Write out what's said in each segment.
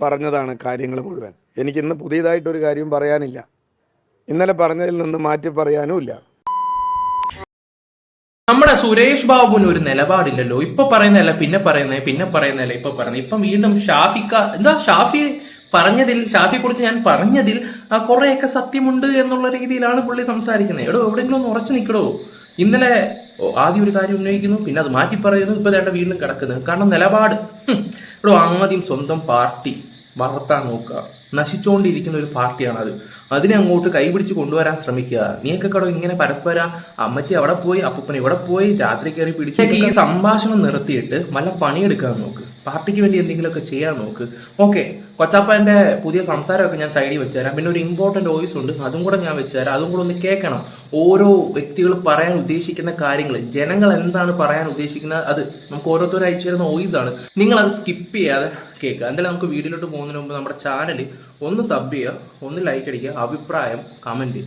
പറഞ്ഞതാണ് കാര്യങ്ങൾ മുഴുവൻ. എനിക്ക് എനിക്കിന്ന് പുതിയതായിട്ടൊരു കാര്യം പറയാനില്ല. ഇന്നലെ പറഞ്ഞതിൽ നിന്ന് മാറ്റി പറയാനുമില്ല. നമ്മുടെ സുരേഷ് ബാബുവിന് ഒരു നിലപാടില്ലല്ലോ. ഇപ്പൊ പറയുന്നതല്ല പിന്നെ പറയുന്നേ പിന്നെ പറയുന്നതല്ല ഇപ്പൊ പറയുന്നത് ഇപ്പം വീണ്ടും ഷാഫിക്ക എന്താ ഷാഫി പറഞ്ഞതിൽ ഷാഫിയെ കുറിച്ച് ഞാൻ പറഞ്ഞതിൽ കുറെയൊക്കെ സത്യമുണ്ട് എന്നുള്ള രീതിയിലാണ് പുള്ളി സംസാരിക്കുന്നത്. എടോ എവിടെയെങ്കിലും ഒന്ന് ഉറച്ചു നിൽക്കടോ. ഇന്നലെ ആദ്യം ഒരു കാര്യം ഉന്നയിക്കുന്നു പിന്നെ അത് മാറ്റി പറയുന്നു ഇപ്പൊ വേണ്ട വീണ്ടും കിടക്കുന്നത് കാരണം നിലപാട്. ഇവിടെ ആദ്യം സ്വന്തം പാർട്ടി വളർത്താൻ നോക്കുക. നശിച്ചുകൊണ്ടിരിക്കുന്ന ഒരു പാർട്ടിയാണ് അത് അതിനെ അങ്ങോട്ട് കൈപിടിച്ച് കൊണ്ടുവരാൻ ശ്രമിക്കുക. നീയൊക്കെ കടോ ഇങ്ങനെ പരസ്പര അമ്മച്ചി അവിടെ പോയി അപ്പൂപ്പൻ ഇവിടെ പോയി രാത്രി കയറി പിടിച്ചു ഈ സംഭാഷണം നിർത്തിയിട്ട് വല്ല പണിയെടുക്കാൻ നോക്ക്. പാർട്ടിക്ക് വേണ്ടി എന്തെങ്കിലുമൊക്കെ ചെയ്യാൻ നോക്ക്. ഓക്കെ കൊച്ചാപ്പന്റെ പുതിയ സംസാരമൊക്കെ ഞാൻ സൈഡിൽ വെച്ചുതരാം. പിന്നെ ഒരു ഇമ്പോർട്ടന്റ് വോയിസ് ഉണ്ട്. അതും കൂടെ ഞാൻ വെച്ചുതരാം. അതും കൂടെ ഒന്ന് കേൾക്കണം. ഓരോ വ്യക്തികൾ പറയാൻ ഉദ്ദേശിക്കുന്ന കാര്യങ്ങൾ ജനങ്ങൾ എന്താണ് പറയാൻ ഉദ്ദേശിക്കുന്നത് അത് നമുക്ക് ഓരോരുത്തരും അയച്ചു തരുന്ന വോയിസ് ആണ്. നിങ്ങൾ അത് സ്കിപ്പ് ചെയ്യാതെ കേൾക്കുക. എന്തായാലും നമുക്ക് വീഡിയോയിലോട്ട് പോകുന്നതിന് മുമ്പ് നമ്മുടെ ചാനൽ ഒന്ന് സബ് ചെയ്യുക ഒന്ന് ലൈക്ക് അടിക്കുക അഭിപ്രായം കമന്റ്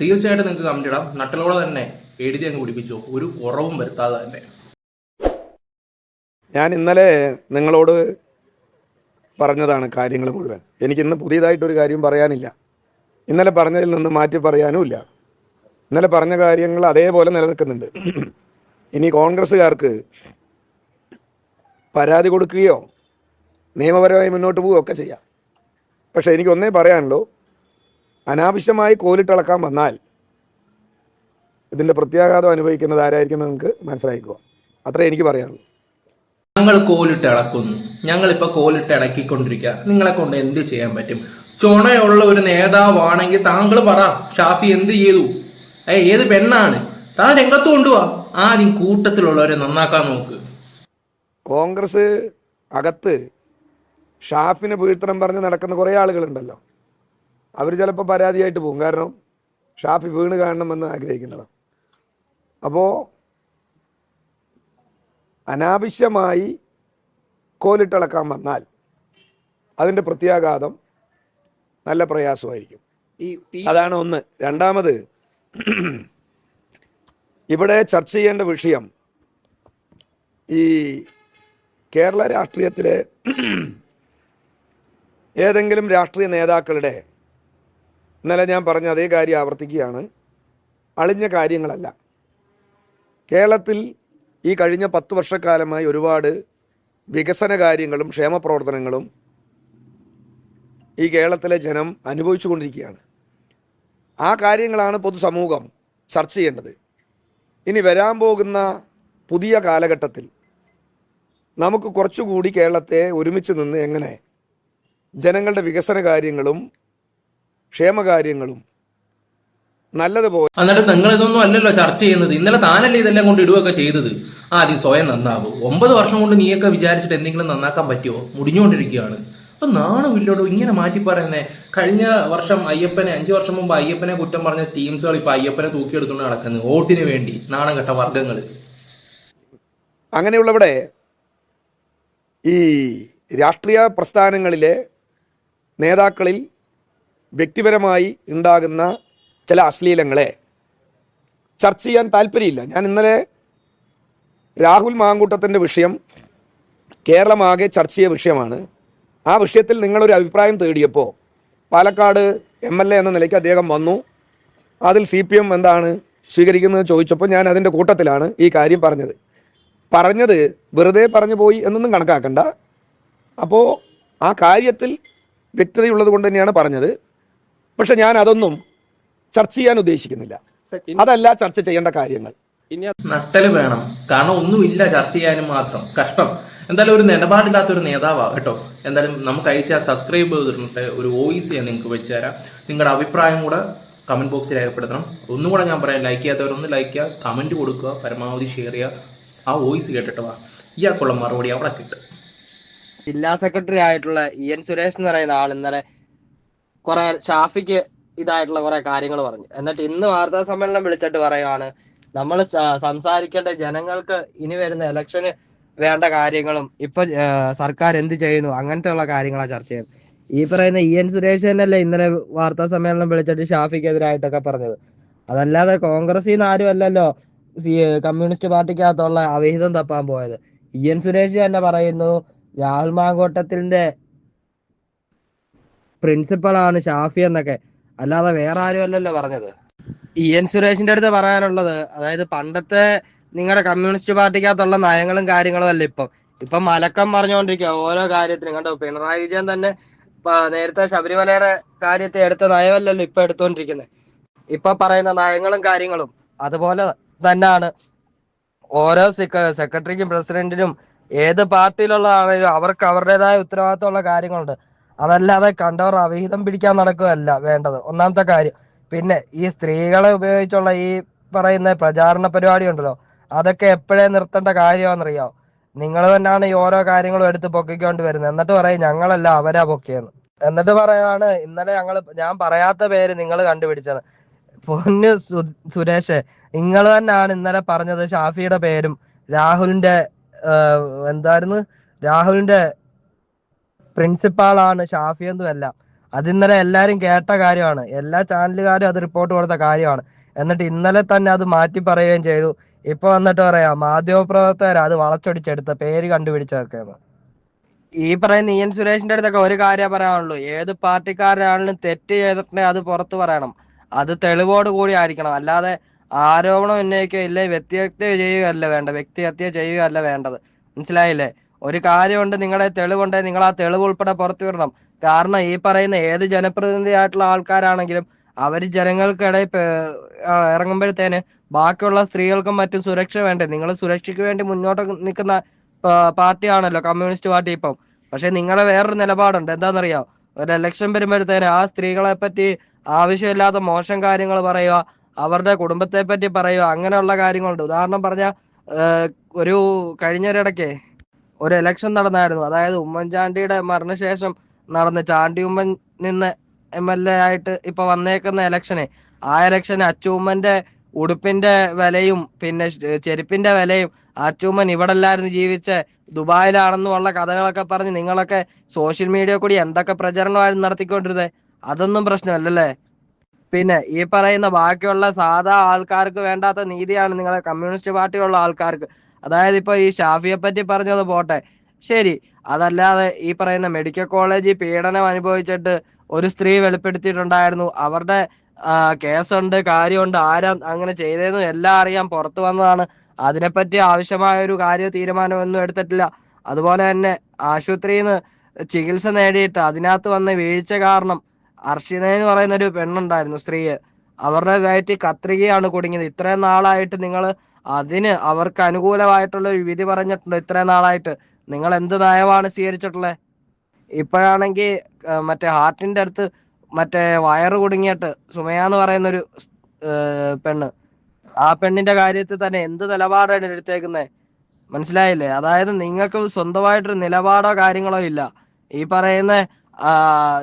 തീർച്ചയായിട്ടും നിങ്ങൾക്ക് കമന്റ് ഇടാം. നട്ടലോടെ തന്നെ എഴുതി അങ്ങ് പിടിപ്പിച്ചു. ഒരു കുറവും വരുത്താതെ തന്നെ. ഞാൻ ഇന്നലെ നിങ്ങളോട് പറഞ്ഞതാണ് കാര്യങ്ങൾ മുഴുവൻ. എനിക്കിന്ന് പുതിയതായിട്ടൊരു കാര്യം പറയാനില്ല. ഇന്നലെ പറഞ്ഞതിൽ നിന്ന് മാറ്റി പറയാനുമില്ല. ഇന്നലെ പറഞ്ഞ കാര്യങ്ങൾ അതേപോലെ നിലനിൽക്കുന്നുണ്ട്. ഇനി കോൺഗ്രസ്സുകാർക്ക് പരാതി കൊടുക്കുകയോ നിയമപരമായി മുന്നോട്ട് പോവുകയോ ഒക്കെ ചെയ്യാം. പക്ഷേ എനിക്കൊന്നേ പറയാനുള്ളൂ. അനാവശ്യമായി കോലിട്ടിളക്കാൻ വന്നാൽ ഇതിന്റെ പ്രത്യാഘാതം അനുഭവിക്കുന്നത് ആരായിരിക്കും നിങ്ങൾക്ക് മനസ്സിലാക്കുക അത്രേ എനിക്ക് പറയാനുള്ളൂ. ഞങ്ങൾ കോലിട്ട് ഇളക്കുന്നു. ഞങ്ങളിപ്പോ കോലിട്ട് ഇളക്കിക്കൊണ്ടിരിക്കുക നിങ്ങളെ കൊണ്ട് എന്ത് ചെയ്യാൻ പറ്റും? ചുണയുള്ള ഒരു നേതാവാണെങ്കിൽ താങ്കൾ പറ. ഷാഫി എന്ത് ചെയ്തു? ഏ ഏത് പെണ്ണാണ്? താൻ രംഗത്ത് കൊണ്ടുപോവാ ആദ്യം കൂട്ടത്തിലുള്ളവരെ നന്നാക്കാൻ നോക്ക്. കോൺഗ്രസ് അകത്ത് ഷാഫിനെ വീഴ്ത്തണം പറഞ്ഞ് നടക്കുന്ന കുറേ ആളുകളുണ്ടല്ലോ. അവർ ചിലപ്പോൾ പരാതിയായിട്ട് പോകും. കാരണം ഷാഫി വീണ് കാണണമെന്ന് ആഗ്രഹിക്കുന്നതാണ് അപ്പോൾ അനാവശ്യമായി കോലിട്ടിളക്കാൻ വന്നാൽ അതിന്റെ പ്രത്യാഘാതം നല്ല പ്രയാസമായിരിക്കും. അതാണ് ഒന്ന്. രണ്ടാമത് ഇവിടെ ചർച്ച ചെയ്യേണ്ട വിഷയം ഈ കേരള രാഷ്ട്രീയത്തിലെ ഏതെങ്കിലും രാഷ്ട്രീയ നേതാക്കളുടെ ഇന്നലെ ഞാൻ പറഞ്ഞ അതേ കാര്യം ആവർത്തിക്കുകയാണ് അളിഞ്ഞ കാര്യങ്ങളല്ല. കേരളത്തിൽ ഈ കഴിഞ്ഞ പത്ത് വർഷക്കാലമായി ഒരുപാട് വികസന കാര്യങ്ങളും ക്ഷേമ പ്രവർത്തനങ്ങളും ഈ കേരളത്തിലെ ജനം അനുഭവിച്ചു കൊണ്ടിരിക്കുകയാണ് ആ കാര്യങ്ങളാണ് പൊതുസമൂഹം ചർച്ച ചെയ്യേണ്ടത്. ഇനി വരാൻ പോകുന്ന പുതിയ കാലഘട്ടത്തിൽ നമുക്ക് കുറച്ചുകൂടി കേരളത്തെ ഒരുമിച്ച് നിന്ന് എങ്ങനെ ജനങ്ങളുടെ വികസന കാര്യങ്ങളും ക്ഷേമകാര്യങ്ങളും നല്ലതുപോലെ. എന്നിട്ട് നിങ്ങൾ ഇതൊന്നും അല്ലല്ലോ ചർച്ച ചെയ്യുന്നത്. ഇന്നലെ താനല്ലേ ഇതെല്ലാം കൊണ്ട് ഇടുകയൊക്കെ ചെയ്തത്? ആദ്യം സ്വയം നന്നാകും. ഒമ്പത് വർഷം കൊണ്ട് നീയൊക്കെ വിചാരിച്ചിട്ട് എന്തെങ്കിലും നന്നാക്കാൻ പറ്റുമോ മുടിഞ്ഞുകൊണ്ടിരിക്കുകയാണ്. അപ്പൊ നാണമില്ലോടോ ഇങ്ങനെ മാറ്റി പറയുന്നേ കഴിഞ്ഞ വർഷം അയ്യപ്പനെ അഞ്ചു വർഷം മുമ്പ് അയ്യപ്പനെ കുറ്റം പറഞ്ഞ ടീംസുകൾ ഇപ്പൊ അയ്യപ്പനെ തൂക്കിയെടുത്തുകൊണ്ട് നടക്കുന്നത് വോട്ടിന് വേണ്ടി നാണം കെട്ട വർഗങ്ങൾ അങ്ങനെയുള്ളവിടെ ഈ രാഷ്ട്രീയ പ്രസ്ഥാനങ്ങളിലെ നേതാക്കളിൽ വ്യക്തിപരമായി ഉണ്ടാകുന്ന ചില അശ്ലീലങ്ങളെ ചർച്ച ചെയ്യാൻ താല്പര്യമില്ല. ഞാൻ ഇന്നലെ രാഹുൽ മാങ്കൂട്ടത്തിന്റെ വിഷയം കേരളമാകെ ചർച്ച ചെയ്ത വിഷയമാണ്. ആ വിഷയത്തിൽ നിങ്ങളൊരു അഭിപ്രായം തേടിയപ്പോൾ പാലക്കാട് എം എൽ എ എന്ന നിലയ്ക്ക് അദ്ദേഹം വന്നു. അതിൽ സി പി എം എന്താണ് സ്വീകരിക്കുന്നത് ചോദിച്ചപ്പോൾ ഞാൻ അതിന്റെ കൂട്ടത്തിലാണ് ഈ കാര്യം പറഞ്ഞത്. പറഞ്ഞത് വെറുതെ പറഞ്ഞു പോയി എന്നൊന്നും കണക്കാക്കണ്ട. അപ്പോൾ ആ കാര്യത്തിൽ വ്യക്തതയുള്ളത് കൊണ്ട് തന്നെയാണ് പറഞ്ഞത്. പക്ഷെ ഞാൻ അതൊന്നും ചർച്ച ചെയ്യാൻ ഉദ്ദേശിക്കുന്നില്ല. അതല്ല ചർച്ച ചെയ്യേണ്ട കാര്യങ്ങൾ. ഇനി നട്ടൽ വേണം. കാരണം ഒന്നുമില്ല ചർച്ച ചെയ്യാനും മാത്രം. കഷ്ടം. എന്തായാലും ഒരു നിലപാടില്ലാത്ത ഒരു നേതാവാ കേട്ടോ. എന്തായാലും നമുക്ക് അയച്ച സബ്സ്ക്രൈബ് ചെയ്തിട്ട് ഒരു വോയിസ് ഞാൻ നിങ്ങൾക്ക് വെച്ച് തരാം. നിങ്ങളുടെ അഭിപ്രായം കൂടെ കമന്റ് ബോക്സിൽ രേഖപ്പെടുത്തണം. ഒന്നും കൂടെ ഞാൻ പറയാം. ലൈക്ക് ചെയ്യാത്തവരൊന്ന് ലൈക്ക് ചെയ്യുക. കമന്റ് കൊടുക്കുക. പരമാവധി ഷെയർ ചെയ്യുക. ആ വോയിസ് കേട്ടിട്ട് വാ. ഇയാൾക്കുള്ള മറുപടി അവിടെ കിട്ടും. ജില്ലാ സെക്രട്ടറി ആയിട്ടുള്ള ഇ എൻ സുരേഷ് എന്ന് പറയുന്ന ആൾ ഇന്നലെ കുറെ ഷാഫിക്ക് ഇതായിട്ടുള്ള കുറെ കാര്യങ്ങൾ പറഞ്ഞു. എന്നിട്ട് ഇന്ന് വാർത്താ സമ്മേളനം വിളിച്ചിട്ട് പറയുകയാണ് നമ്മൾ സംസാരിക്കേണ്ട ജനങ്ങൾക്ക് ഇനി വരുന്ന ഇലക്ഷന് വേണ്ട കാര്യങ്ങളും ഇപ്പൊ സർക്കാർ എന്ത് ചെയ്യുന്നു? അങ്ങനത്തെ ഉള്ള കാര്യങ്ങളാണ് ചർച്ച ചെയ്യുന്നത്. ഈ പറയുന്ന ഇ എൻ സുരേഷ് തന്നെയല്ലേ ഇന്നലെ വാർത്താ സമ്മേളനം വിളിച്ചിട്ട് ഷാഫിക്കെതിരായിട്ടൊക്കെ പറഞ്ഞത്. അതല്ലാതെ കോൺഗ്രസിൽ നിന്ന് ആരും അല്ലല്ലോ കമ്മ്യൂണിസ്റ്റ് പാർട്ടിക്കകത്തുള്ള അവിഹിതം തപ്പാൻ പോയത്. ഇ എൻ സുരേഷ് തന്നെ പറയുന്നു രാഹുൽ മാങ്കോട്ടത്തിന്റെ പ്രിൻസിപ്പളാണ് ഷാഫി എന്നൊക്കെ. അല്ലാതെ വേറെ ആരും അല്ലല്ലോ പറഞ്ഞത്. ഇ എൻ സുരേഷിന്റെ അടുത്ത് പറയാനുള്ളത് അതായത് പണ്ടത്തെ നിങ്ങളുടെ കമ്മ്യൂണിസ്റ്റ് പാർട്ടിക്കകത്തുള്ള നയങ്ങളും കാര്യങ്ങളും അല്ല ഇപ്പം? ഇപ്പൊ മലക്കം പറഞ്ഞുകൊണ്ടിരിക്കുക ഓരോ കാര്യത്തിനും. കണ്ടോ പിണറായി വിജയൻ തന്നെ നേരത്തെ ശബരിമലയുടെ കാര്യത്തെ എടുത്ത നയമല്ലല്ലോ ഇപ്പൊ എടുത്തുകൊണ്ടിരിക്കുന്നത് ഇപ്പൊ പറയുന്ന നയങ്ങളും കാര്യങ്ങളും അതുപോലെ തന്നെയാണ് ഓരോ സെക്രട്ടറിക്കും പ്രസിഡന്റിനും ഏത് പാർട്ടിയിലുള്ളതാണെങ്കിലും അവർക്ക് അവരുടേതായ ഉത്തരവാദിത്തമുള്ള കാര്യങ്ങളുണ്ട്. അതല്ലാതെ കണ്ടവർ അവിഹിതം പിടിക്കാൻ നടക്കുകയല്ല വേണ്ടത്. ഒന്നാമത്തെ കാര്യം. പിന്നെ ഈ സ്ത്രീകളെ ഉപയോഗിച്ചുള്ള ഈ പറയുന്ന പ്രചാരണ പരിപാടി ഉണ്ടല്ലോ അതൊക്കെ എപ്പോഴേ നിർത്തേണ്ട കാര്യമാണെന്നറിയാം നിങ്ങൾ തന്നെയാണ് ഈ ഓരോ കാര്യങ്ങളും എടുത്ത് പൊക്കിക്കൊണ്ട് വരുന്നത്. എന്നിട്ട് പറയും ഞങ്ങളല്ല അവരാ പൊക്കിയെന്ന്. എന്നിട്ട് പറയാണ് ഇന്നലെ ഞങ്ങൾ ഞാൻ പറയാത്ത പേര് നിങ്ങൾ കണ്ടുപിടിച്ചത്. പൊന്നു സുരേഷ് നിങ്ങൾ തന്നെയാണ് ഇന്നലെ പറഞ്ഞത് ഷാഫിയുടെ പേരും രാഹുലിന്റെ എന്തായിരുന്നു? രാഹുലിന്റെ പ്രിൻസിപ്പാളാണ് ഷാഫി എന്നും എല്ലാം അത് ഇന്നലെ എല്ലാരും കേട്ട കാര്യമാണ്. എല്ലാ ചാനലുകാരും അത് റിപ്പോർട്ട് കൊടുത്ത കാര്യമാണ്. എന്നിട്ട് ഇന്നലെ തന്നെ അത് മാറ്റി പറയുകയും ചെയ്തു. ഇപ്പൊ വന്നിട്ട് പറയാ മാധ്യമപ്രവർത്തകർ അത് വളച്ചൊടിച്ചെടുത്ത പേര് കണ്ടുപിടിച്ചതൊക്കെ ഈ പറയുന്ന ഇ എൻ സുരേഷിന്റെ അടുത്തൊക്കെ ഒരു കാര്യം പറയാനുള്ളൂ. ഏത് പാർട്ടിക്കാരനാണെങ്കിലും തെറ്റ് ചെയ്തിട്ടുണ്ടെങ്കിൽ അത് പുറത്തു പറയണം. അത് തെളിവോട് കൂടി ആയിരിക്കണം. അല്ലാതെ ആരോപണം ഉന്നയിക്കുക ഇല്ലേ വ്യക്തിഹത്യ ചെയ്യുകയല്ല വേണ്ട വ്യക്തിഹത്യ ചെയ്യുകയല്ല വേണ്ടത്? മനസ്സിലായില്ലേ? ഒരു കാര്യമുണ്ട് നിങ്ങളുടെ തെളിവുണ്ട് നിങ്ങൾ ആ തെളിവ് ഉൾപ്പെടെ പുറത്തു വിടണം. കാരണം ഈ പറയുന്ന ഏത് ജനപ്രതിനിധിയായിട്ടുള്ള ആൾക്കാരാണെങ്കിലും അവർ ജനങ്ങൾക്കിടയിൽ ഇറങ്ങുമ്പോഴത്തേന് ബാക്കിയുള്ള സ്ത്രീകൾക്കും മറ്റും സുരക്ഷ വേണ്ടേ? നിങ്ങൾ സുരക്ഷയ്ക്ക് വേണ്ടി മുന്നോട്ട് നിൽക്കുന്ന പാർട്ടിയാണല്ലോ കമ്മ്യൂണിസ്റ്റ് പാർട്ടി ഇപ്പം. പക്ഷെ നിങ്ങളുടെ വേറൊരു നിലപാടുണ്ട് എന്താണെന്നറിയാം? ഒരു ഇലക്ഷൻ വരുമ്പോഴത്തേന് ആ സ്ത്രീകളെ പറ്റി ആവശ്യമില്ലാത്ത മോശം കാര്യങ്ങൾ പറയുക അവരുടെ കുടുംബത്തെ പറ്റി പറയുക അങ്ങനെയുള്ള കാര്യങ്ങളുണ്ട്. ഉദാഹരണം പറഞ്ഞ ഒരു കഴിഞ്ഞൊരിടയ്ക്ക് ഒരു എലക്ഷൻ നടന്നായിരുന്നു. അതായത് ഉമ്മൻചാണ്ടിയുടെ മരണശേഷം നടന്ന ചാണ്ടി ഉമ്മൻ നിന്ന് എം എൽ എ ആയിട്ട് ഇപ്പൊ വന്നേക്കുന്ന എലക്ഷനെ ആ എലക്ഷന് അച്ചൂമ്മന്റെ ഉടുപ്പിന്റെ വിലയും പിന്നെ ചെരുപ്പിന്റെ വിലയും അച്ചൂമ്മൻ ഇവിടെ ജീവിച്ച് ജീവിച്ച ദുബായിലാണെന്നുള്ള കഥകളൊക്കെ പറഞ്ഞ് നിങ്ങളൊക്കെ സോഷ്യൽ മീഡിയ കൂടി എന്തൊക്കെ പ്രചരണമായിരുന്നു നടത്തിക്കൊണ്ടിരുന്നത് അതൊന്നും പ്രശ്നമല്ലല്ലേ? പിന്നെ ഈ പറയുന്ന ബാക്കിയുള്ള സാധാ ആൾക്കാർക്ക് വേണ്ടാത്ത നീതിയാണ് നിങ്ങളെ കമ്മ്യൂണിസ്റ്റ് പാർട്ടിയുള്ള ആൾക്കാർക്ക്. അതായത് ഇപ്പൊ ഈ ഷാഫിയെ പറ്റി പറഞ്ഞത് പോട്ടെ. ശരി അതല്ലാതെ ഈ പറയുന്ന മെഡിക്കൽ കോളേജിൽ പീഡനം അനുഭവിച്ചിട്ട് ഒരു സ്ത്രീ വെളിപ്പെടുത്തിയിട്ടുണ്ടായിരുന്നു. അവരുടെ കേസുണ്ട് കാര്യമുണ്ട് ആരാ അങ്ങനെ ചെയ്തതെന്ന് എല്ലാം അറിയാൻ പുറത്തു വന്നതാണ്. അതിനെപ്പറ്റി ആവശ്യമായ ഒരു കാര്യ തീരുമാനമൊന്നും എടുത്തിട്ടില്ല. അതുപോലെ തന്നെ ആശുപത്രിയിൽ നിന്ന് ചികിത്സ നേടിയിട്ട് അതിനകത്ത് വന്ന വീഴ്ച കാരണം അർഷിന എന്ന് പറയുന്ന ഒരു പെണ്ണുണ്ടായിരുന്നു സ്ത്രീയെ. അവരുടെ വയറ്റിൽ കത്രികയാണ് കുടുങ്ങിയത്. ഇത്രയും നാളായിട്ട് നിങ്ങൾ അതിന് അവർക്ക് അനുകൂലമായിട്ടുള്ള ഒരു വിധി പറഞ്ഞിട്ടുണ്ട് ഇത്രയും നാളായിട്ട്. നിങ്ങൾ എന്ത് നയമാണ് സ്വീകരിച്ചിട്ടുള്ളത് ഇപ്പോഴാണെങ്കിൽ മറ്റേ ഹാർട്ടിന്റെ അടുത്ത് മറ്റേ വയറ് കുടുങ്ങിയിട്ട് സുമയ എന്ന് പറയുന്ന ഒരു പെണ്ണ്. ആ പെണ്ണിന്റെ കാര്യത്തിൽ തന്നെ എന്ത് നിലപാടാണ് എടുത്തേക്കുന്നത് മനസ്സിലായില്ലേ? അതായത് നിങ്ങൾക്ക് സ്വന്തമായിട്ടൊരു നിലപാടോ കാര്യങ്ങളോ ഇല്ല. ഈ പറയുന്ന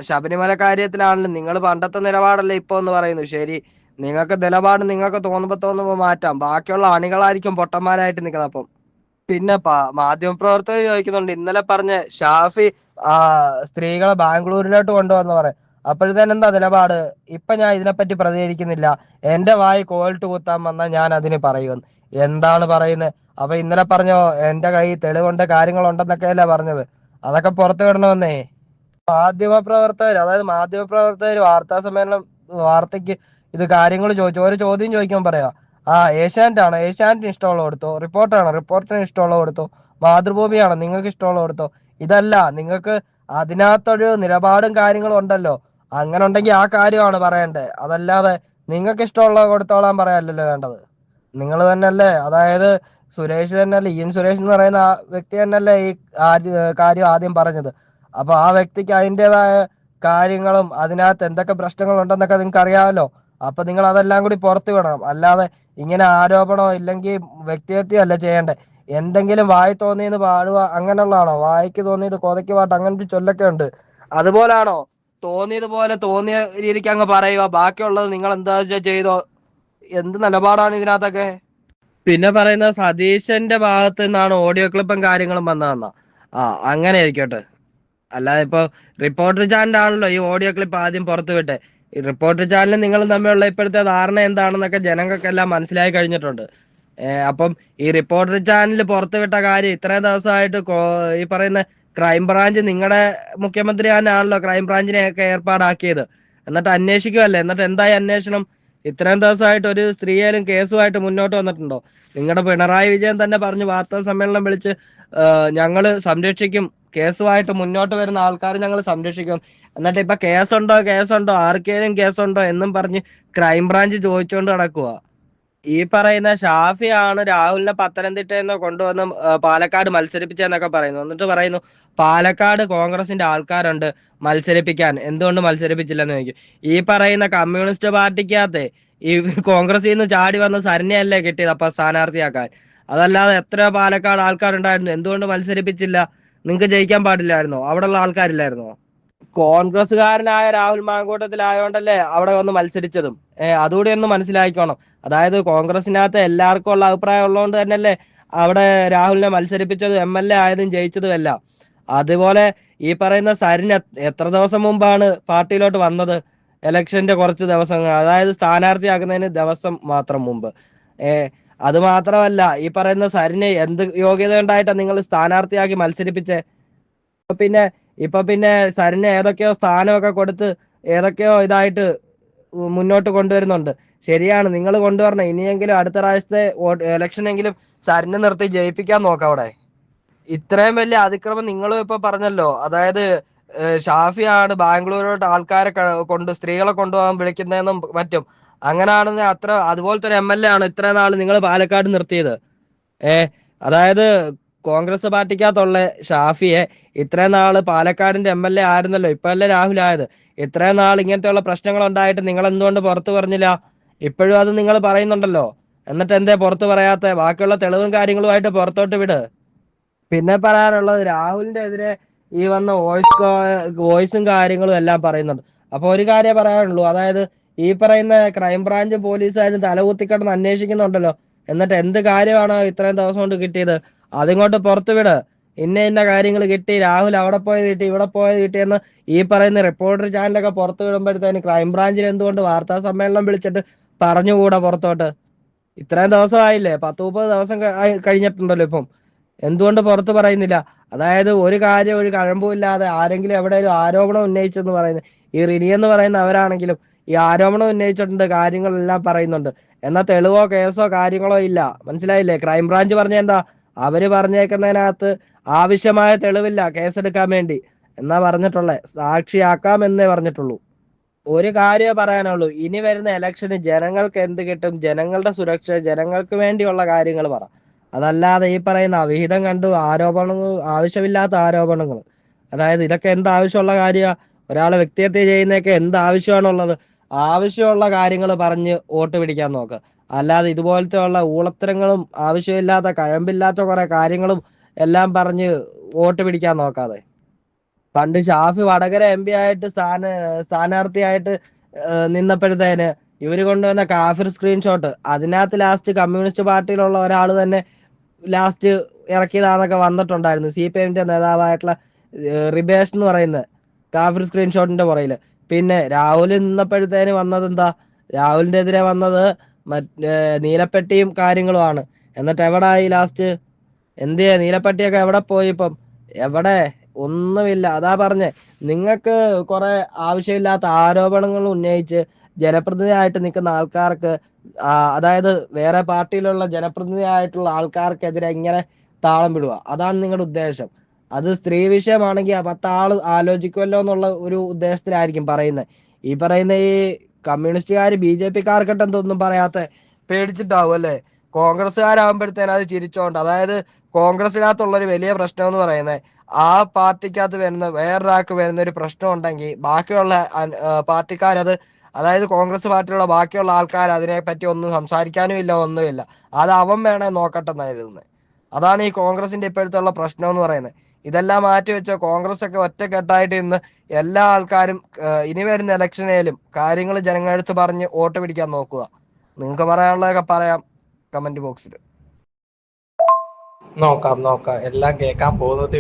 ശബരിമല കാര്യത്തിലാണെങ്കിലും നിങ്ങൾ പണ്ടത്തെ നിലപാടല്ലേ ഇപ്പൊ എന്ന് പറയുന്നു. ശരി നിങ്ങൾക്ക് നിലപാട് നിങ്ങൾക്ക് തോന്നുമ്പോ തോന്നുമ്പോ മാറ്റാം. ബാക്കിയുള്ള അണികളായിരിക്കും പൊട്ടന്മാരായിട്ട് നിൽക്കുന്നത് അപ്പം. പിന്നെ മാധ്യമപ്രവർത്തകർ ചോദിക്കുന്നുണ്ട്. ഇന്നലെ പറഞ്ഞ ഷാഫി സ്ത്രീകളെ ബാംഗ്ലൂരിലോട്ട് കൊണ്ടുവന്ന് പറയാം അപ്പോഴത്തേന് എന്താ നിലപാട്? ഇപ്പൊ ഞാൻ ഇതിനെപ്പറ്റി പ്രതികരിക്കുന്നില്ല. എന്റെ വായി കോൾട്ട് കുത്താൻ വന്നാൽ ഞാൻ അതിന് പറയുമെന്ന്. എന്താണ് പറയുന്നത്? അപ്പൊ ഇന്നലെ പറഞ്ഞോ എന്റെ കൈ തെളിവുണ്ട് കാര്യങ്ങളുണ്ടെന്നൊക്കെ അല്ലേ പറഞ്ഞത്? അതൊക്കെ പുറത്തു വിടണമെന്നേ. മാധ്യമപ്രവർത്തകർ അതായത് മാധ്യമപ്രവർത്തകർ വാർത്താ സമ്മേളനം വാർത്തയ്ക്ക് ഇത് കാര്യങ്ങൾ ചോദിച്ചു. ഒരു ചോദ്യം ചോദിക്കാൻ പറയാ. ആ ഏഷ്യാനെറ്റ് ആണ് ഏഷ്യാനെറ്റിന് ഇഷ്ടമുള്ള കൊടുത്തോ? റിപ്പോർട്ടാണ്. റിപ്പോർട്ടിന് ഇഷ്ടമുള്ള കൊടുത്തോ? മാതൃഭൂമിയാണ്. നിങ്ങൾക്ക് ഇഷ്ടമുള്ള കൊടുത്തോ? ഇതല്ല. നിങ്ങൾക്ക് അതിനകത്തൊരു നിലപാടും കാര്യങ്ങളും ഉണ്ടല്ലോ. അങ്ങനെ ഉണ്ടെങ്കിൽ ആ കാര്യമാണ് പറയേണ്ടത്. അതല്ലാതെ നിങ്ങൾക്ക് ഇഷ്ടമുള്ള കൊടുത്തോളാൻ പറയാനല്ലല്ലോ വേണ്ടത്. നിങ്ങൾ തന്നെയല്ലേ? അതായത് സുരേഷ് തന്നെയല്ലേ? ഇ എൻ സുരേഷ് എന്ന് പറയുന്ന ആ വ്യക്തി തന്നെയല്ലേ ഈ കാര്യം ആദ്യം പറഞ്ഞത്. അപ്പൊ ആ വ്യക്തിക്ക് അതിന്റെതായ കാര്യങ്ങളും അതിനകത്ത് എന്തൊക്കെ പ്രശ്നങ്ങളുണ്ടെന്നൊക്കെ നിങ്ങൾക്ക് അറിയാമല്ലോ അപ്പൊ നിങ്ങൾ അതെല്ലാം കൂടി പുറത്തു വിടണം. അല്ലാതെ ഇങ്ങനെ ആരോപണോ ഇല്ലെങ്കിൽ വ്യക്തിഹത്യ അല്ല ചെയ്യേണ്ടേ. എന്തെങ്കിലും വായി തോന്നിയത് പാടുക അങ്ങനെയുള്ളതാണോ? വായിക്ക് തോന്നിയത് കൊതയ്ക്ക് പാട്ട് അങ്ങനത്തെ ചൊല്ലൊക്കെ ഉണ്ട്. അതുപോലാണോ? തോന്നിയത് പോലെ തോന്നിയ രീതിക്ക് അങ്ങ് പറയുക. ബാക്കിയുള്ളത് നിങ്ങൾ എന്താ വെച്ചാൽ ചെയ്തോ? എന്ത് നിലപാടാണ് ഇതിനകത്തൊക്കെ? പിന്നെ പറയുന്ന സതീശന്റെ ഭാഗത്ത് നിന്നാണ് ഓഡിയോ ക്ലിപ്പും കാര്യങ്ങളും വന്നതെന്നാ. ആ അങ്ങനെ ആയിരിക്കട്ടെ അല്ലാതെ ഇപ്പൊ റിപ്പോർട്ടർ ചാനലാണല്ലോ ഈ ഓഡിയോ ക്ലിപ്പ് ആദ്യം പുറത്തു വിട്ടെ. ഈ റിപ്പോർട്ടർ ചാനലും നിങ്ങളും തമ്മിലുള്ള ഇപ്പോഴത്തെ ധാരണ എന്താണെന്നൊക്കെ ജനങ്ങൾക്കെല്ലാം മനസ്സിലായി കഴിഞ്ഞിട്ടുണ്ട്. അപ്പം ഈ റിപ്പോർട്ടർ ചാനൽ പുറത്തുവിട്ട കാര്യം ഇത്രയും ദിവസമായിട്ട് ഈ പറയുന്ന ക്രൈംബ്രാഞ്ച് നിങ്ങളുടെ മുഖ്യമന്ത്രി തന്നെയാണല്ലോ ക്രൈംബ്രാഞ്ചിനെ ഒക്കെ ഏർപ്പാടാക്കിയത്. എന്നിട്ട് അന്വേഷിക്കുമല്ലേ എന്നിട്ട് എന്തായി അന്വേഷണം? ഇത്രയും ദിവസമായിട്ട് ഒരു സ്ത്രീയായാലും കേസുമായിട്ട് മുന്നോട്ട് വന്നിട്ടുണ്ടോ? നിങ്ങളുടെ പിണറായി വിജയൻ തന്നെ പറഞ്ഞു വാർത്താ സമ്മേളനം വിളിച്ച് ഞങ്ങൾ സംരക്ഷിക്കും. കേസുമായിട്ട് മുന്നോട്ട് വരുന്ന ആൾക്കാർ ഞങ്ങൾ സംരക്ഷിക്കും. എന്നിട്ട് ഇപ്പൊ കേസുണ്ടോ? കേസുണ്ടോ? ആർക്കേലും കേസുണ്ടോ? എന്നും പറഞ്ഞ് ക്രൈംബ്രാഞ്ച് ചോദിച്ചുകൊണ്ട് നടക്കുക ഈ പറയുന്ന ഷാഫിയാണ് രാഹുലിനെ പത്തനംതിട്ടയിൽ നിന്ന് കൊണ്ടുവന്ന് പാലക്കാട് മത്സരിപ്പിച്ചെന്നൊക്കെ പറയുന്നു. എന്നിട്ട് പറയുന്നു പാലക്കാട് കോൺഗ്രസിന്റെ ആൾക്കാരുണ്ട് മത്സരിപ്പിക്കാൻ. എന്തുകൊണ്ട് മത്സരിപ്പിച്ചില്ലെന്ന് ചോദിക്കും. ഈ പറയുന്ന കമ്മ്യൂണിസ്റ്റ് പാർട്ടിക്കകത്ത് ഈ കോൺഗ്രസിൽ നിന്ന് ചാടി വന്ന സരണ്യല്ലേ കിട്ടിയത് അപ്പൊ സ്ഥാനാർത്ഥിയാക്കാൻ. അതല്ലാതെ എത്ര പാലക്കാട് ആൾക്കാരുണ്ടായിരുന്നു. എന്തുകൊണ്ട് മത്സരിപ്പിച്ചില്ല? നിങ്ങൾക്ക് ജയിക്കാൻ പാടില്ലായിരുന്നോ? അവിടെയുള്ള ആൾക്കാരില്ലായിരുന്നോ? കോൺഗ്രസ്സുകാരനായ രാഹുൽ മാങ്കൂട്ടത്തിലായോണ്ടല്ലേ അവിടെ വന്ന് മത്സരിച്ചതും. അതുകൂടി ഒന്ന് മനസ്സിലാക്കിക്കോണം. അതായത് കോൺഗ്രസിനകത്ത് എല്ലാവർക്കും ഉള്ള അഭിപ്രായം ഉള്ളതുകൊണ്ട് തന്നെയല്ലേ അവിടെ രാഹുലിനെ മത്സരിപ്പിച്ചതും എം എൽ എ ആയതും ജയിച്ചതും എല്ലാം. അതുപോലെ ഈ പറയുന്ന സരിൻ എത്ര- ദിവസം മുമ്പാണ് പാർട്ടിയിലോട്ട് വന്നത്? ഇലക്ഷന്റെ കുറച്ച് ദിവസങ്ങൾ അതായത് സ്ഥാനാർത്ഥിയാക്കുന്നതിന് ദിവസം മാത്രം മുമ്പ്. അത് മാത്രമല്ല ഈ പറയുന്ന സരിനെ എന്ത് യോഗ്യത ഉണ്ടായിട്ടാണ് നിങ്ങൾ സ്ഥാനാർത്ഥിയാക്കി മത്സരിപ്പിച്ചേ? പിന്നെ ഇപ്പൊ പിന്നെ സരിന് ഏതൊക്കെയോ സ്ഥാനമൊക്കെ കൊടുത്ത് ഏതൊക്കെയോ ഇതായിട്ട് മുന്നോട്ട് കൊണ്ടുവരുന്നുണ്ട്. ശരിയാണ് നിങ്ങൾ കൊണ്ടുവരണം. ഇനിയെങ്കിലും അടുത്ത പ്രാവശ്യത്തെ ഇലക്ഷനെങ്കിലും സരിനെ നിർത്തി ജയിപ്പിക്കാൻ നോക്കാം അവിടെ. ഇത്രയും വലിയ അതിക്രമം നിങ്ങളും ഇപ്പൊ പറഞ്ഞല്ലോ. അതായത് ഷാഫിയാണ് ബാംഗ്ലൂരോട്ട് ആൾക്കാരെ കൊണ്ട് സ്ത്രീകളെ കൊണ്ടുപോകാൻ വിളിക്കുന്നതെന്നും മറ്റും. അങ്ങനെയാണെന്ന് അത്ര അതുപോലത്തെ ഒരു എം എൽ എ ആണ് ഇത്ര നാൾ നിങ്ങൾ പാലക്കാട് നിർത്തിയത്. ഏ അതായത് കോൺഗ്രസ് പാർട്ടിക്കകത്തുള്ള ഷാഫിയെ ഇത്രയും നാൾ പാലക്കാടിന്റെ എം എൽ എ ആയിരുന്നല്ലോ. ഇപ്പൊ അല്ലേ രാഹുൽ ആയത് ഇത്രയും നാൾ ഇങ്ങനത്തെയുള്ള പ്രശ്നങ്ങൾ ഉണ്ടായിട്ട് നിങ്ങൾ എന്തുകൊണ്ട് പുറത്തു പറഞ്ഞില്ല? ഇപ്പോഴും അത് നിങ്ങൾ പറയുന്നുണ്ടല്ലോ. എന്നിട്ട് എന്തേ പുറത്തു പറയാത്ത? ബാക്കിയുള്ള തെളിവും കാര്യങ്ങളുമായിട്ട് പുറത്തോട്ട് വിട്. പിന്നെ പറയാനുള്ളത് രാഹുലിന്റെ എതിരെ ഈ വന്ന വോയിസ് വോയിസും കാര്യങ്ങളും എല്ലാം പറയുന്നുണ്ട്. അപ്പൊ ഒരു കാര്യം പറയാനുള്ളൂ. അതായത് ഈ പറയുന്ന ക്രൈംബ്രാഞ്ച് പോലീസുകാരും തലകുത്തിക്കിടന്ന് അന്വേഷിക്കുന്നുണ്ടല്ലോ. എന്നിട്ട് എന്ത് കാര്യമാണോ ഇത്രയും ദിവസം കൊണ്ട് കിട്ടിയത്? അതിങ്ങോട്ട് പുറത്തു വിട്. ഇന്ന ഇന്ന കാര്യങ്ങൾ കിട്ടി രാഹുൽ അവിടെ പോയത് കിട്ടി ഇവിടെ പോയത് കിട്ടിയെന്ന് ഈ പറയുന്ന റിപ്പോർട്ടർ ചാനലൊക്കെ പുറത്തു വിടുമ്പോഴത്തേന് ക്രൈംബ്രാഞ്ചിൽ എന്തുകൊണ്ട് വാർത്താ സമ്മേളനം വിളിച്ചിട്ട് പറഞ്ഞുകൂടാ പുറത്തോട്ട്? ഇത്രയും ദിവസമായില്ലേ? പത്ത് മുപ്പത് ദിവസം കഴിഞ്ഞിട്ടുണ്ടല്ലോ ഇപ്പം. എന്തുകൊണ്ട് പുറത്ത് പറയുന്നില്ല? അതായത് ഒരു കാര്യം ഒരു കഴമ്പും ഇല്ലാതെ ആരെങ്കിലും എവിടെയെങ്കിലും ആരോപണം ഉന്നയിച്ചെന്ന് പറയുന്നത് ഈ റിനി എന്ന് പറയുന്ന അവരാണെങ്കിലും ഈ ആരോപണം ഉന്നയിച്ചിട്ടുണ്ട് കാര്യങ്ങളെല്ലാം പറയുന്നുണ്ട്. എന്നാൽ തെളിവോ കേസോ കാര്യങ്ങളോ ഇല്ല. മനസ്സിലായില്ലേ? ക്രൈംബ്രാഞ്ച് പറഞ്ഞ എന്താ? അവർ പറഞ്ഞേക്കുന്നതിനകത്ത് ആവശ്യമായ തെളിവില്ല കേസെടുക്കാൻ വേണ്ടി. എന്നാ പറഞ്ഞിട്ടുള്ളേ? സാക്ഷിയാക്കാം എന്നേ പറഞ്ഞിട്ടുള്ളൂ. ഒരു കാര്യമേ പറയാനുള്ളൂ. ഇനി വരുന്ന ഇലക്ഷന് ജനങ്ങൾക്ക് എന്ത് കിട്ടും? ജനങ്ങളുടെ സുരക്ഷ ജനങ്ങൾക്ക് വേണ്ടിയുള്ള കാര്യങ്ങൾ പറ. അതല്ലാതെ ഈ പറയുന്ന അവിഹിതം കണ്ടു ആരോപണങ്ങൾ ആവശ്യമില്ലാത്ത ആരോപണങ്ങൾ. അതായത് ഇതൊക്കെ എന്ത് ആവശ്യമുള്ള കാര്യമാണ് ഒരാളെ വ്യക്തിഹത്യ ചെയ്യുന്നതൊക്കെ എന്ത് ആവശ്യമാണുള്ളത്? ആവശ്യമുള്ള കാര്യങ്ങൾ പറഞ്ഞ് വോട്ട് പിടിക്കാൻ നോക്കുക അല്ലാതെ ഇതുപോലത്തെ ഉള്ള ഊളത്തരങ്ങളും ആവശ്യമില്ലാത്ത കഴമ്പില്ലാത്ത കുറെ കാര്യങ്ങളും എല്ലാം പറഞ്ഞ് വോട്ട് പിടിക്കാൻ നോക്കാതെ. പണ്ട് ഷാഫി വടകര എം പി ആയിട്ട് സ്ഥാന സ്ഥാനാർത്ഥിയായിട്ട് നിന്നപ്പോഴത്തേന് ഇവർ കൊണ്ടുവന്ന കാഫിർ സ്ക്രീൻഷോട്ട് അതിനകത്ത് ലാസ്റ്റ് കമ്മ്യൂണിസ്റ്റ് പാർട്ടിയിലുള്ള ഒരാൾ തന്നെ ലാസ്റ്റ് ഇറക്കിയതാന്നൊക്കെ വന്നിട്ടുണ്ടായിരുന്നു. സി പി എമ്മിന്റെ നേതാവായിട്ടുള്ള റിബേഷ് എന്ന് പറയുന്നത് കാഫിർ സ്ക്രീൻഷോട്ടിന്റെ പുറയിൽ. പിന്നെ രാഹുൽ നിന്നപ്പോഴത്തേന് വന്നത് എന്താ? രാഹുലിന്റെ എതിരെ വന്നത് മറ്റേ നീലപ്പെട്ടിയും കാര്യങ്ങളുമാണ് എന്നിട്ട് എവിടെ ആയി ലാസ്റ്റ് എന്തിയെ നീലപ്പെട്ടിയൊക്കെ എവിടെ പോയി ഇപ്പം? എവിടെ? ഒന്നുമില്ല. അതാ പറഞ്ഞേ. നിങ്ങൾക്ക് കുറെ ആവശ്യമില്ലാത്ത ആരോപണങ്ങൾ ഉന്നയിച്ച് ജനപ്രതിനിധിയായിട്ട് നിൽക്കുന്ന ആൾക്കാർക്ക് അതായത് വേറെ പാർട്ടിയിലുള്ള ജനപ്രതിനിധിയായിട്ടുള്ള ആൾക്കാർക്കെതിരെ ഇങ്ങനെ താളം വിടുക. അതാണ് നിങ്ങളുടെ ഉദ്ദേശം. അത് സ്ത്രീ വിഷയമാണെങ്കിൽ ആ പത്ത് ആൾ ആലോചിക്കുമല്ലോ എന്നുള്ള ഒരു ഉദ്ദേശത്തിലായിരിക്കും പറയുന്നത്. ഈ പറയുന്ന ഈ കമ്മ്യൂണിസ്റ്റുകാർ ബി ജെ പിക്കാർക്കട്ടെ എന്തൊന്നും പറയാത്ത പേടിച്ചിട്ടാവും അല്ലേ? കോൺഗ്രസ്സുകാരാകുമ്പോഴത്തേനും അത് ചിരിച്ചോണ്ട്. അതായത് കോൺഗ്രസിനകത്തുള്ള ഒരു വലിയ പ്രശ്നം എന്ന് പറയുന്നത് ആ പാർട്ടിക്കകത്ത് വരുന്ന വേറൊരാൾക്ക് വരുന്ന ഒരു പ്രശ്നം ഉണ്ടെങ്കിൽ ബാക്കിയുള്ള പാർട്ടിക്കാരത് അതായത് കോൺഗ്രസ് പാർട്ടിയുള്ള ബാക്കിയുള്ള ആൾക്കാർ അതിനെപ്പറ്റി ഒന്നും സംസാരിക്കാനും ഇല്ല ഒന്നുമില്ല. അത് അവൻ വേണേ നോക്കട്ടെ എന്നായിരുന്നു അതാണ് ഈ കോൺഗ്രസിന്റെ ഇപ്പോഴത്തെ പ്രശ്നം എന്ന് പറയുന്നത്. ഇതെല്ലാം മാറ്റി വെച്ച കോൺഗ്രസ് ഒക്കെ ഒറ്റക്കെട്ടായിട്ട് ഇന്ന് എല്ലാ ആൾക്കാരും ഇനി വരുന്ന ഇലക്ഷനേലും കാര്യങ്ങൾ ജനങ്ങളെടുത്ത് പറഞ്ഞ് വോട്ട് പിടിക്കാൻ നോക്കുക. നിങ്ങൾക്ക് പറയാനുള്ളതൊക്കെ പറയാം കമന്റ് ബോക്സിൽ നോക്കാം നോക്കാം. എല്ലാം കേൾക്കാൻ പോകുന്നത്